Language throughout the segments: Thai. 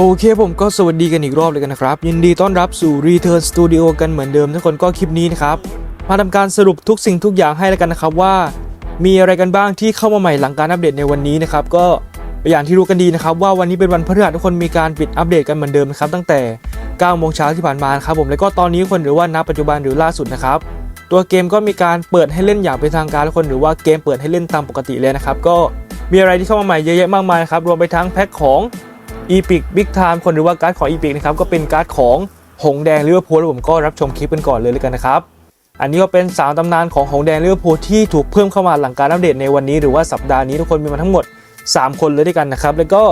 โอเคผมก็สวัสดีกันอีกรอบเลยกันนะครับ ยินดีต้อนรับสู่ Return Studio กันเหมือนเดิมทุกคนก็คลิปนี้นะครับ มาทำการสรุปทุกสิ่งทุกอย่างให้แล้วกันนะครับว่า มีอะไรกันบ้างที่เข้ามาใหม่หลังการอัปเดตในวันนี้นะครับ ก็อย่างที่รู้กันดีนะครับ ว่าวันนี้เป็นวันพฤหัสทุกคนมีการปิดอัปเดตกันเหมือนเดิมนะครับตั้งแต่9โมงเช้าที่ผ่านมานครับผมแล้วก็ตอนนี้คนหรือว่าณปัจจุบันหรือล่าสุดนะครับตัวเกมก็มีการเปิดให้เล่นอย่างเป็นทางการทุกคนหรือว่าเกมเปิดให้เล่นตามปกติเลยนะครับก็มีอะไรที่เข้ามาใหม่เยอะแยะมากมายครับรวมไปทั้งแพ็คของ e p i c Big Time คนหรือว่าการ์ดของ e p i c นะครับก็เป็นการ์ดของหงแดงลิเวอร์พูลผมก็รับชมคลิปกันก่อนเลยเลยกันนะครับอันนี้ก็เป็น 3ตำนานของหงแดงลิเวอร์พูลที่ถูกเพิ่มเข้ามาหลังการอัปเดตในวันนี้หรือว่าสัปดาห์นี้ทุกคนมีมาทั้งหมด 3 คนเลยด้วยกันนะครับแล้วก็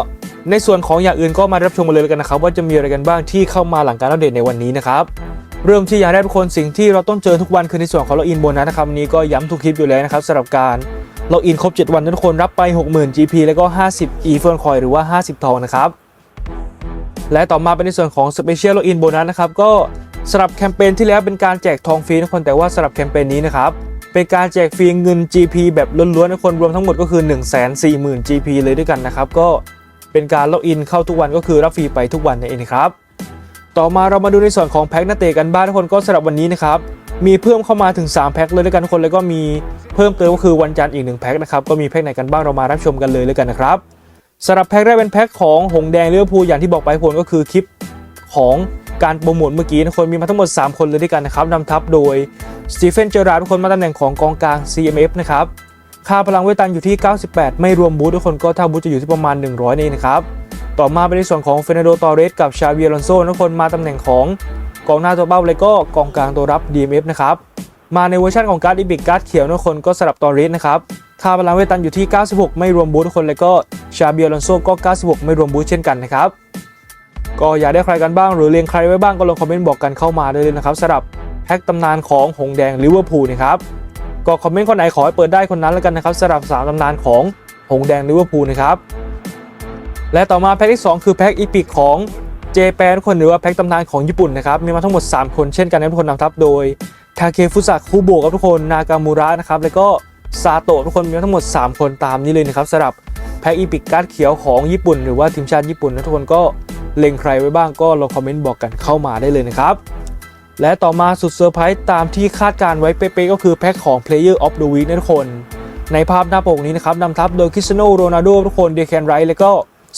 ในส่วนของอย่างอื่นก็มารับชมกันเลยเลยกันนะครับว่าจะมีอะไรกันบ้างที่เข้ามาหลังการอัปเดตในวันนี้นะครับเริ่มที่อย่างแรกทุกคนสิ่งที่เราต้องเจอทุกวันคือในส่วนของล็อกอินโบนัสนะครับวันนี้ก็ย้ำทุกคลิปอยู่แล้วนะครับสำหรับการล็อกอินครบ 7 วันทุกคนรับไป 60,000 GP แล้วก็ 50 e f o n Coin หรือว่า 50 ทองนะครับ และต่อมาเป็นในส่วนของ Special Login Bonus นะครับก็สำหรับแคมเปญที่แล้วเป็นการแจกทองฟรีทุกคนแต่ว่าสำหรับแคมเปญนี้นะครับเป็นการแจกฟรีเงิน GP แบบล้วนๆทุกคนรวมทั้งหมดก็คือ 140,000 GP เลยด้วยกันนะครับก็เป็นการล็อกอินเข้าทุกวันก็คือรับฟรีไปทุกวันนั่นเองครับต่อมาเรามาดูในส่วนของแพ็คนักเตะกันบ้างทุกคนก็สำหรับวันนี้นะครับมีเพิ่มเข้ามาถึง 3 แพ็คเลยด้วยกันทุกคนแล้วก็มีเพิ่มเติมก็คือวันจันทร์อีก1แพ็คนะครับก็มีแพ็คไหนกันบ้างเรามารับชมกันเลยเลยกันนะครับ สำหรับแพ็คแรกเป็นแพ็คของหงแดงลิเวอพูอย่างที่บอกไปทุกคนก็คือคลิปของการโปรโมทเมื่อกี้ทุกคนมีมาทั้งหมด 3 คนเลยด้วยกันนะครับนำทัพโดยสตีเฟนเจอราร์ดทุกคนมาตำแหน่งของกองกลาง CMF นะครับค่าพลังเวทตันอยู่ที่ 98 ไม่รวมบูททุกคนก็ถ้าบูทจะอยู่ที่ประมาณ 100นี่นะครับต่อมาเป็นในส่วนของเฟรนโดตอเรสกับชาเวียลอนโซทุกคนมาตำแหน่งของกองหน้าตัวเป้าเลยก็กองกลางตัวรับ DMF นะครับมาในเวอร์ชันของการ์ดอีบิกการ์ดเขียวทุกคนก็สลับตอเรสนะครับ ค่าพลังเวทตันอยู่ที่ 96 ไม่รวมบูททุกคนเลยก็ชาเบียลอนโซก็ 96 ไม่รวมบูทเช่นกันนะครับก็อยากได้ใครกันบ้างหรือเรียงใครไว้บ้างก็ลงคอมเมนต์บอกกันเข้ามาได้เลยนะครับสำหรับแพ็กตำนานของหงแดงลิเวอร์พูลนะครับก็คอมเมนต์คนไหนขอให้เปิดได้คนนั้นแล้วกันนะครับสำหรับสามตำนานของหงแดงลิเวอร์พูลนะครับและต่อมาแพ็กที่ 2 คือแพ็กอีพิกของเจแปนคนหรือว่าแพ็กตำนานของญี่ปุ่นนะครับมีมาทั้งหมด 3 คนเช่นกันนะทุกคนนำทัพโดยทาเคฟุสะคุโบะครับทุกคนนากามูระนะครับแล้วก็ ซาโตะทุกคนมีทั้งหมด 3 คนตามนี้เลยนะครับสำหรับแพ็กอีพิกการ์ดเขียวของญี่ปุ่น หรือว่าทีมชาติญี่ปุ่นนะทุกคนก็เล็งใครไว้บ้างก็ลองคอมเมนต์บอกกันเข้ามาได้เลยนะครับ และต่อมาสุดเซอร์ไพรส์ตามที่คาดการไว้เป๊ะๆก็คือแพ็กของ Player of the Week นะทุกคน ในภาพหน้าปกนี้นะครับนำทัพโดยคริสเตียโนโรนัลโดทุกคนเดคแคนไรท์แล้วก็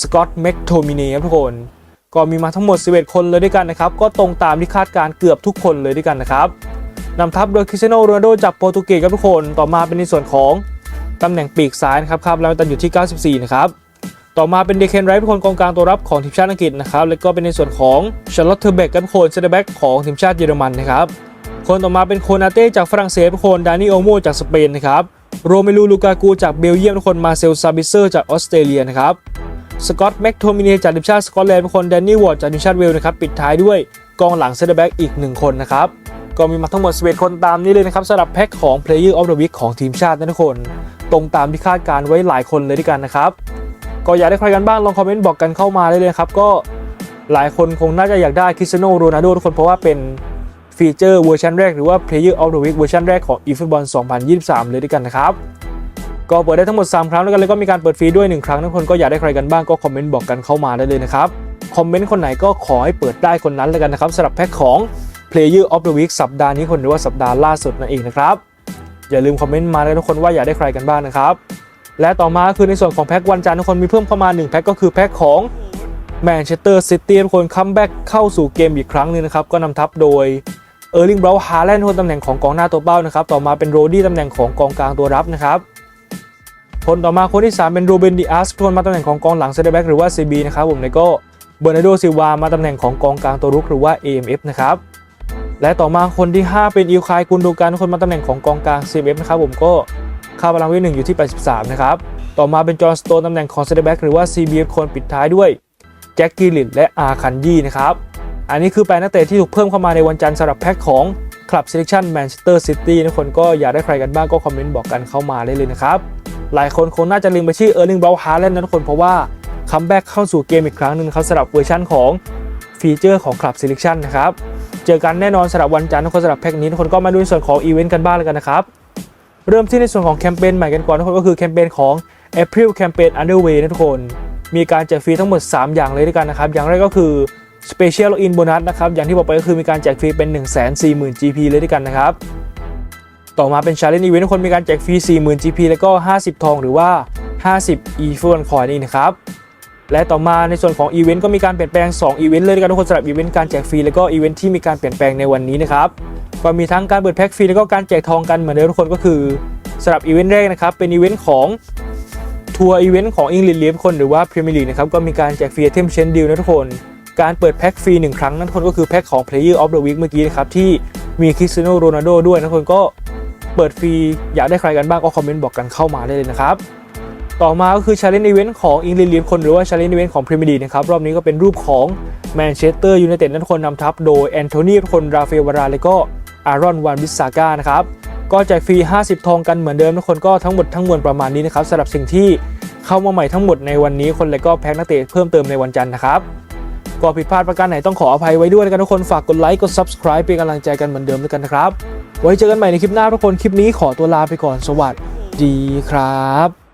สกอตต์แม็กโทมินีครับทุกคนก็มีมาทั้งหมด 11 คนเลยด้วยกันนะครับ ก็ตรงตามที่คาดการเกือบทุกคนเลยด้วยกันนะครับ นำทัพโดยคริสเตียโนโรนัลโดจากโปรตุเกสครับทุกคนต่อมาเป็นในส่วนของตำแหน่งปีกซ้ายนะครับครับแล้วตันอยู่ที่ 94 นะครับต่อมาเป็นเดคแคนไรท์ทุกคนกองกลางตัวรับของทีมชาติอังกฤษนะครับแล้วก็เป็นในส่วนของชาร์ลอตเทอร์เบกครับทุกคนเซนเตอร์แบ็กของทีมชาติเยอรมันนะครับคนต่อมาเป็นโคนาเต้จากฝรั่งเศสทุกคนดานิโอโมจากสเปนนะครับโรเมลูลูกากูจากเบลเยียมทุกคนมาเซลซาบิเซอร์จากออสเตรเลียนะครับสกอตต์แม็กโทมินีจากทีมชาติสกอตแลนด์ทุกคนแดนนี่วอร์ดจากทีมชาติเวลส์นะครับปิดท้ายด้วยกองหลังเซนเตอร์แบ็กอีก1คนนะครับ ก็มีมาทั้งหมด 11 คนตามนี้เลยนะครับสำหรับแพ็คของ Player of the Week ของทีมชาตินะทุกคน ตรงตามที่คาดการไว้หลายคนเลยด้วยกันนะครับ ก็อยากได้ใครกันบ้างลองคอมเมนต์บอกกันเข้ามาได้เลยครับ ก็หลายคนคงน่าจะอยากได้คริสเตียโนโรนัลโดทุกคนเพราะว่าเป็นฟีเจอร์เวอร์ชันแรกหรือว่า Player of the Week เวอร์ชันแรกของ eFootball 2023 เลยด้วยกันนะครับก็เปิดได้ทั้งหมด 3 ครั้งแล้วกันแล้วก็มีการเปิดฟรีด้วย 1 ครั้งทุกคนก็อยากได้ใครกันบ้างก็คอมเมนต์บอกกันเข้ามาได้เลยนะครับ คอมเมนต์คนไหนก็ขอให้เปิดได้คนนั้นแล้วกันนะครับสำหรับแพ็คของ Player of the Week สัปดาห์นี้คนหรือว่าสัปดาห์ล่าสุดนั่นเองนะครับ อย่าลืมคอมเมนต์มาเลยทุกคนว่าอยากได้ใครกันบ้างนะครับ และต่อมาคือในส่วนของแพ็ควันจันทร์ทุกคนมีเพิ่มเข้ามา 1 แพ็คก็คือแพ็คของแมนเชสเตอร์ซิตี้ทุกคนคัมแบ็กเข้าสู่เกมอีกครั้งนึงนะครับ ก็นำทัพโดยเออร์ลิงเบราฮาแลนด์คนตำแหน่งของกองหน้าตัวเป้านะครับ ต่อมาเป็นโรดี้ตำแหน่งของกองกลางตัวรับนะครับคนต่อมาคนที่ 3 เป็นโรเบนดิอาสทุกคนมาตำแหน่งของกองหลังเซนเตอร์แบ็กหรือว่า CB นะครับผมแล้วก็เบอร์นาร์โดซิวามาตำแหน่งของกองกลางตัวรุกหรือว่า AMF นะครับ และต่อมาคนที่ 5 เป็นอิลคายกุนดูการทุกคนมาตำแหน่งของกองกลาง CMF นะครับผมก็ค่าพลังวทหนึ่งอยู่ที่ 83 นะครับ ต่อมาเป็นจอห์นสโตนตำแหน่งของเซนเตอร์แบ็กหรือว่า CBF คนปิดท้ายด้วยแจ็คกิลินและอาคันยีนะครับ อันนี้คือแปลนักเตะที่ถูกเพิ่มเข้ามาในวันจันทร์สำหรับแพ็คของ Club Selection Manchester City ทุกคนก็อยากได้ใครกันบ้างก็คอมเมนต์บอกกันเข้ามาได้เลยนะครับ หลายคนคงน่าจะลืมไปชื่อเออร์ลิงบราฮาร์แลนด์นะทุกคนเพราะว่าคัมแบ็กเข้าสู่เกมอีกครั้งหนึ่งครับสำหรับเวอร์ชันของฟีเจอร์ของ Club Selection นะครับ เจอกันแน่นอนสำหรับวันจันทร์ทุกคนสำหรับแพ็คนี้ทุกคนก็มาดูในส่วนของอีเวนต์กันบ้างแล้วกันนะครับเริ่มที่ในส่วนของแคมเปญใหม่กันก่อนทุกคนก็คือแคมเปญของ April Campaign Underway นะทุกคน มีการแจกฟรีทั้งหมด 3 อย่างเลยด้วยกันนะครับ อย่างแรกก็คือ Special Login Bonus นะครับ อย่างที่บอกไปก็คือมีการแจกฟรีเป็น 140,000 GP เลยด้วยกันนะครับ ต่อมาเป็น Challenge Event ทุกคนมีการแจกฟรี 40,000 GP แล้วก็ 50 ทองหรือว่า 50 e f u n Coin นี่นะครับ และต่อมาในส่วนของอีเวนต์ก็มีการเปลี่ยนแปลง2อีเวนต์เลยด้วยกันทุกคนสำหรับอีเวนต์การแจกฟรีแล้วก็อีเวนต์ที่มีการเปลี่ยนแปลงในวันนี้นะครับก็มีทั้งการเปิดแพ็กฟรีแล้วก็การแจกทองกันเหมือนเดิมทุกคนก็คือสำหรับอีเวนต์แรกนะครับเป็นอีเวนต์ของทัวร์อีเวนต์ของอังกฤษเลียมคนหรือว่าพรีเมียร์ลีกนะครับก็มีการแจกฟรีเทมเชนดิลนะทุกคน การเปิดแพ็กฟรีหนึ่งครั้งนั่นทุกคนก็คือแพ็กของ Player of the Week เมื่อกี้นะครับที่มีคริสเตียโนโรนัลโดด้วยนะคนก็เปิดฟรีอยากได้ใครกันบ้างก็คอมเมนต์บอกกันเข้ามาได้เลยนะครับ ต่อมาก็คือ Challenge Event ของอิงลิเลียมคนหรือว่า Challenge Event ของพรีเมียร์ลีกนะครับ รอบนี้ก็เป็นรูปของแมนเชสเตอร์ยูไนเต็ดนั้นคนนำทัพโดยแอนโทนีคนราฟาเอลวาราและก็อารอนวานบิสซาก้านะครับก็แจกฟรี 50 ทองกันเหมือนเดิมทุกคนก็ทั้งหมดทั้งมวลประมาณนี้นะครับสำหรับสิ่งที่เข้ามาใหม่ทั้งหมดในวันนี้คนและก็แพ็คนักเตะเพิ่มเติมในวันจันทร์นะครับก็ผิดพลาดประการไหนต้องขออภัยไว้ด้วยนะครับทุกคนฝากกดไลค์กด subscribe เป็นกำลังใจกันเหมือนเดิมด้วยกันนะครับ ไว้เจอกันใหม่ในคลิปหน้าทุกคนคลิปนี้ขอตัวลาไปก่อนสวัสดีครับ